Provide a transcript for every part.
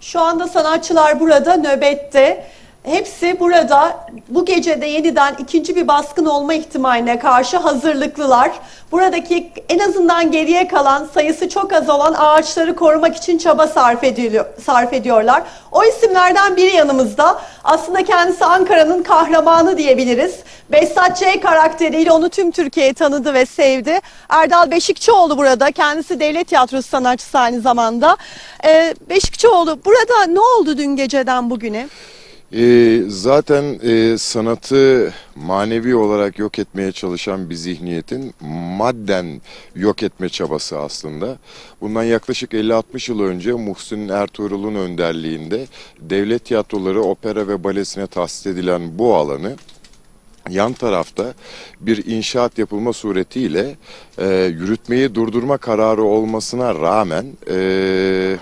Şu anda sanatçılar burada nöbette. Hepsi burada bu gecede yeniden ikinci bir baskın olma ihtimaline karşı hazırlıklılar. Buradaki en azından geriye kalan sayısı çok az olan ağaçları korumak için çaba sarf, ediliyor, sarf ediyorlar. O isimlerden biri yanımızda. Aslında kendisi Ankara'nın kahramanı diyebiliriz. Behzat Ç. karakteriyle onu tüm Türkiye tanıdı ve sevdi. Erdal Beşikçioğlu burada. Kendisi devlet tiyatrosu sanatçısı aynı zamanda. Ee, Beşikçioğlu burada ne oldu dün geceden bugüne? Ee, zaten e, sanatı manevi olarak yok etmeye çalışan bir zihniyetin madden yok etme çabası aslında. Bundan yaklaşık 50-60 yıl önce Muhsin Ertuğrul'un önderliğinde devlet tiyatroları, opera ve balesine tahsis edilen bu alanı yan tarafta bir inşaat yapılma suretiyle e, yürütmeyi durdurma kararı olmasına rağmen e,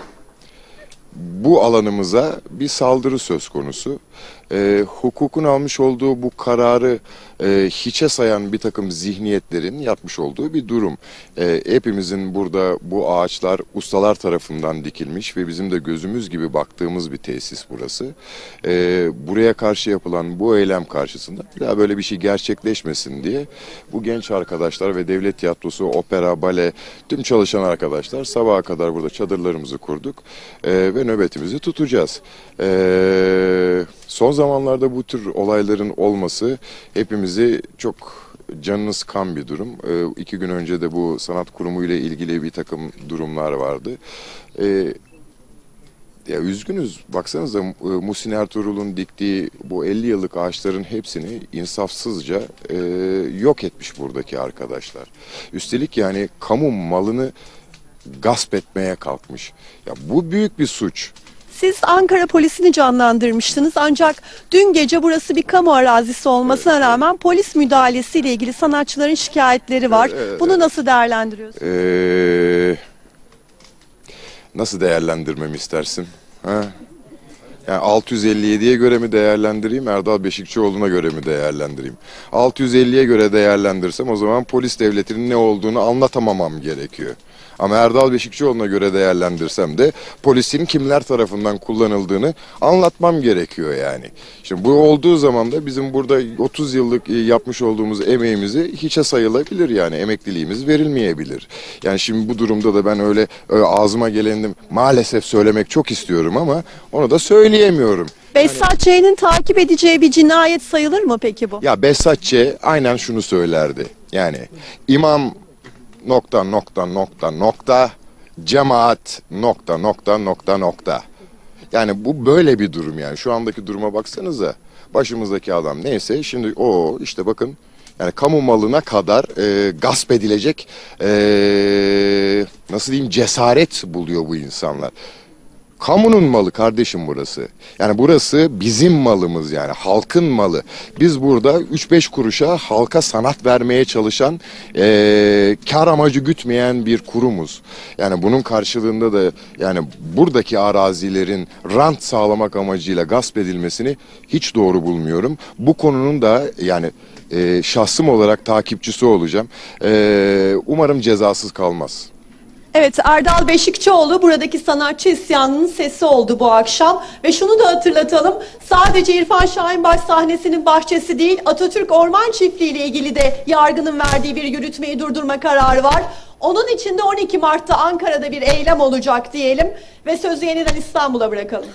bu alanımıza bir saldırı söz konusu. Ee, hukukun almış olduğu bu kararı e, hiçe sayan bir takım zihniyetlerin yapmış olduğu bir durum. Ee, hepimizin burada bu ağaçlar ustalar tarafından dikilmiş ve bizim de gözümüz gibi baktığımız bir tesis burası. Ee, buraya karşı yapılan bu eylem karşısında daha böyle bir şey gerçekleşmesin diye bu genç arkadaşlar ve devlet tiyatrosu, opera, bale, tüm çalışan arkadaşlar sabaha kadar burada çadırlarımızı kurduk Ee, ve nöbetimizi tutacağız. Ee, son zamanlarda bu tür olayların olması hepimizi çok canını sıkan bir durum. Ee, iki gün önce de bu sanat kurumu ile ilgili bir takım durumlar vardı. Ee, ya üzgünüz. Baksanıza e, Muhsin Ertuğrul'un diktiği bu 50 yıllık ağaçların hepsini insafsızca e, yok etmiş buradaki arkadaşlar. Üstelik yani kamu malını gasp etmeye kalkmış. Ya bu büyük bir suç. Siz Ankara polisini canlandırmıştınız ancak dün gece burası bir kamu arazisi olmasına rağmen polis müdahalesiyle ilgili sanatçıların şikayetleri var. Bunu nasıl değerlendiriyorsunuz? Ee, nasıl değerlendirmemi istersin? Ha? Yani 657'ye göre mi değerlendireyim, Erdal Beşikçioğlu'na göre mi değerlendireyim? 650'ye göre değerlendirsem o zaman polis devletinin ne olduğunu anlatamamam gerekiyor. Ama Erdal Beşikçioğlu'na göre değerlendirsem de polisin kimler tarafından kullanıldığını anlatmam gerekiyor yani. Şimdi bu olduğu zaman da bizim burada 30 yıllık e, yapmış olduğumuz emeğimizi hiçe sayılabilir yani emekliliğimiz verilmeyebilir. Yani şimdi bu durumda da ben öyle, öyle ağzıma geleni maalesef söylemek çok istiyorum ama onu da söyleyemiyorum. Behzat Ç'nin takip edeceği bir cinayet sayılır mı peki bu? Ya Behzat Ç. aynen şunu söylerdi. Yani imam nokta nokta nokta nokta cemaat nokta nokta nokta nokta. Yani bu böyle bir durum yani. Şu andaki duruma baksanıza. Başımızdaki adam neyse şimdi o işte bakın yani kamu malına kadar e, gasp edilecek e, nasıl diyeyim cesaret buluyor bu insanlar. Kamunun malı kardeşim burası. Yani burası bizim malımız yani halkın malı. Biz burada 3-5 kuruşa halka sanat vermeye çalışan eee kar amacı gütmeyen bir kurumuz. Yani bunun karşılığında da yani buradaki arazilerin rant sağlamak amacıyla gasp edilmesini hiç doğru bulmuyorum. Bu konunun da yani eee, şahsım olarak takipçisi olacağım. Eee, umarım cezasız kalmaz. Evet Erdal Beşikçioğlu buradaki sanatçı isyanının sesi oldu bu akşam. Ve şunu da hatırlatalım sadece İrfan Şahinbaş sahnesinin bahçesi değil Atatürk Orman Çiftliği ile ilgili de yargının verdiği bir yürütmeyi durdurma kararı var. Onun için de 12 Mart'ta Ankara'da bir eylem olacak diyelim ve sözü yeniden İstanbul'a bırakalım.